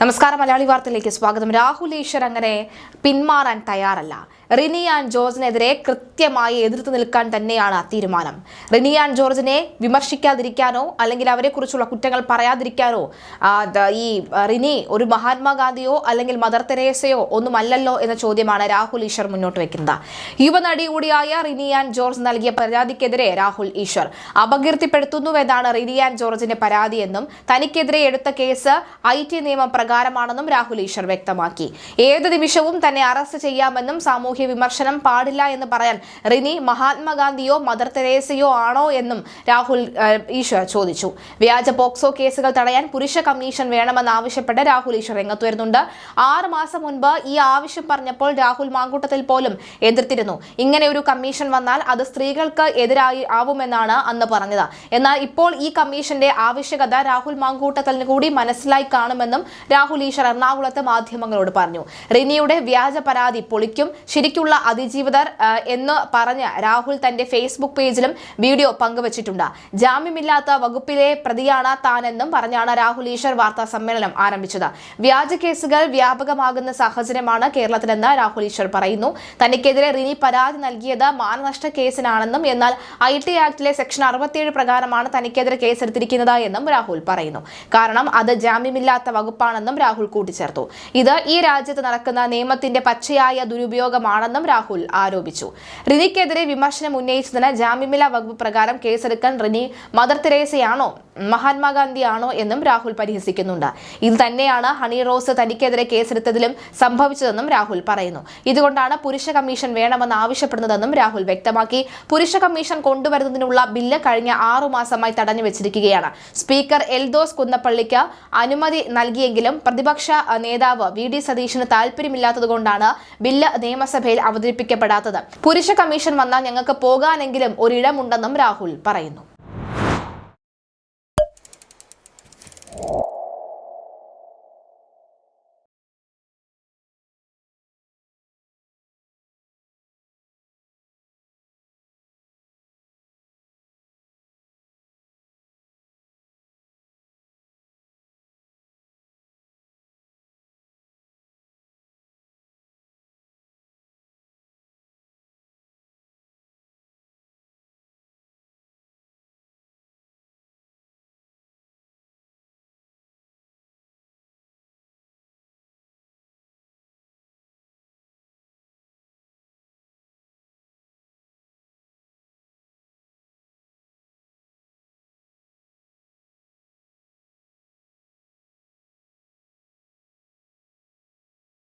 നമസ്കാരം. മലയാളി വാർത്തയിലേക്ക് സ്വാഗതം. രാഹുൽ ഈശ്വർ അങ്ങനെ പിന്മാറാൻ തയ്യാറല്ല. റിനി ആൻഡ് ജോർജിനെതിരെ കൃത്യമായി എതിർത്ത് നിൽക്കാൻ തന്നെയാണ് തീരുമാനം. റിനി ആൻഡ് ജോർജിനെ വിമർശിക്കാതിരിക്കാനോ അല്ലെങ്കിൽ അവരെക്കുറിച്ചുള്ള കുറ്റങ്ങൾ പറയാതിരിക്കാനോ ഈ റിനി ഒരു മഹാത്മാഗാന്ധിയോ അല്ലെങ്കിൽ മദർ തെരേസയോ ഒന്നുമല്ലല്ലോ എന്ന ചോദ്യമാണ് രാഹുൽ ഈശ്വർ മുന്നോട്ട് വെക്കുന്നത്. യുവനടി കൂടിയായ റിനി ആൻഡ് ജോർജ് നൽകിയ പരാതിക്കെതിരെ രാഹുൽ ഈശ്വർ അപകീർത്തിപ്പെടുത്തുന്നുവെന്നാണ് റിനി ആൻഡ് ജോർജിന്റെ പരാതിയെന്നും തനിക്കെതിരെ എടുത്ത കേസ് ഐ ടി നിയമം പ്രകാരമാണെന്നും രാഹുൽ ഈശ്വർ വ്യക്തമാക്കി. ഏത് നിമിഷവും തന്നെ അറസ്റ്റ് ചെയ്യാമെന്നും സാമൂഹ്യ വിമർശനം പാടില്ല എന്ന് പറയാൻ റിനി മഹാത്മാഗാന്ധിയോ മദർ തെരേസയോ ആണോ എന്നും രാഹുൽ ഈശ്വർ ചോദിച്ചു. വ്യാജ പോക്സോ കേസുകൾ തടയാൻ പുരുഷ കമ്മീഷൻ വേണമെന്നാവശ്യപ്പെട്ട് രാഹുൽ ഈശ്വർ രംഗത്ത് വരുന്നുണ്ട്. ആറ് മാസം മുൻപ് ഈ ആവശ്യം പറഞ്ഞപ്പോൾ രാഹുൽ മാങ്കൂട്ടത്തിൽ പോലും എതിർത്തിരുന്നു. ഇങ്ങനെ ഒരു കമ്മീഷൻ വന്നാൽ അത് സ്ത്രീകൾക്ക് എതിരായി ആവുമെന്നാണ് അന്ന് പറഞ്ഞത്. എന്നാൽ ഇപ്പോൾ ഈ കമ്മീഷന്റെ ആവശ്യകത രാഹുൽ മാങ്കൂട്ടത്തലിന് കൂടി മനസ്സിലായി കാണുമെന്നും രാഹുൽ ഈശ്വർ എറണാകുളത്ത് മാധ്യമങ്ങളോട് പറഞ്ഞു. റിനിയുടെ വ്യാജ പരാതി പൊളിക്കും ശരിക്കുള്ള അതിജീവിതർ എന്ന് പറഞ്ഞ് രാഹുൽ തന്റെ ഫേസ്ബുക്ക് പേജിലും വീഡിയോ പങ്കുവച്ചിട്ടുണ്ട്. ജാമ്യമില്ലാത്ത വകുപ്പിലെ പ്രതിയാണ് താനെന്നും പറഞ്ഞാണ് രാഹുൽ ഈശ്വർ വാർത്താ സമ്മേളനം ആരംഭിച്ചത്. വ്യാജ കേസുകൾ വ്യാപകമാകുന്ന സാഹചര്യമാണ് കേരളത്തിലെന്ന് രാഹുൽ ഈശ്വർ പറയുന്നു. തനിക്കെതിരെ റിനി പരാതി നൽകിയത് മാനനഷ്ട കേസിനാണെന്നും എന്നാൽ ഐ ടി ആക്ടിലെ സെക്ഷൻ അറുപത്തിയേഴ് പ്രകാരമാണ് തനിക്കെതിരെ കേസെടുത്തിരിക്കുന്നത് എന്നും രാഹുൽ പറയുന്നു. കാരണം അത് ജാമ്യമില്ലാത്ത വകുപ്പാണെന്നും രാഹുൽ കൂട്ടിച്ചേർത്തു. ഇത് ഈ രാജ്യത്ത് നടക്കുന്ന നിയമത്തിന്റെ പച്ചയായ ദുരുപയോഗമാണെന്നും രാഹുൽ ആരോപിച്ചു. റിനിക്കെതിരെ വിമർശനം ഉന്നയിച്ചതിന് ജാമ്യമില്ലാ വകുപ്പ് പ്രകാരം കേസെടുക്കാൻ റിനി മദർ തെരേസയാണോ മഹാത്മാഗാന്ധിയാണോ എന്നും രാഹുൽ പരിഹസിക്കുന്നുണ്ട്. ഇത് തന്നെയാണ് ഹണി റോസ് തനിക്കെതിരെ കേസെടുത്തതിലും സംഭവിച്ചതെന്നും രാഹുൽ പറയുന്നു. ഇതുകൊണ്ടാണ് പുരുഷ കമ്മീഷൻ വേണമെന്ന് ആവശ്യപ്പെടുന്നതെന്നും രാഹുൽ വ്യക്തമാക്കി. പുരുഷ കമ്മീഷൻ കൊണ്ടുവരുന്നതിനുള്ള ബില്ല് കഴിഞ്ഞ ആറു മാസമായി തടഞ്ഞു വെച്ചിരിക്കുകയാണ്. സ്പീക്കർ എൽദോസ് കുന്നപ്പള്ളിക്ക് അനുമതി നൽകിയെങ്കിലും പ്രതിപക്ഷ നേതാവ് വി ഡി സതീഷിന് താല്പര്യമില്ലാത്തതുകൊണ്ടാണ് ബില്ല് നിയമസഭയിൽ അവതരിപ്പിക്കപ്പെടാത്തത്. പുരുഷ കമ്മീഷൻ വന്നാൽ ഞങ്ങൾക്ക് പോകാനെങ്കിലും ഒരിടമുണ്ടെന്നും രാഹുൽ പറയുന്നു.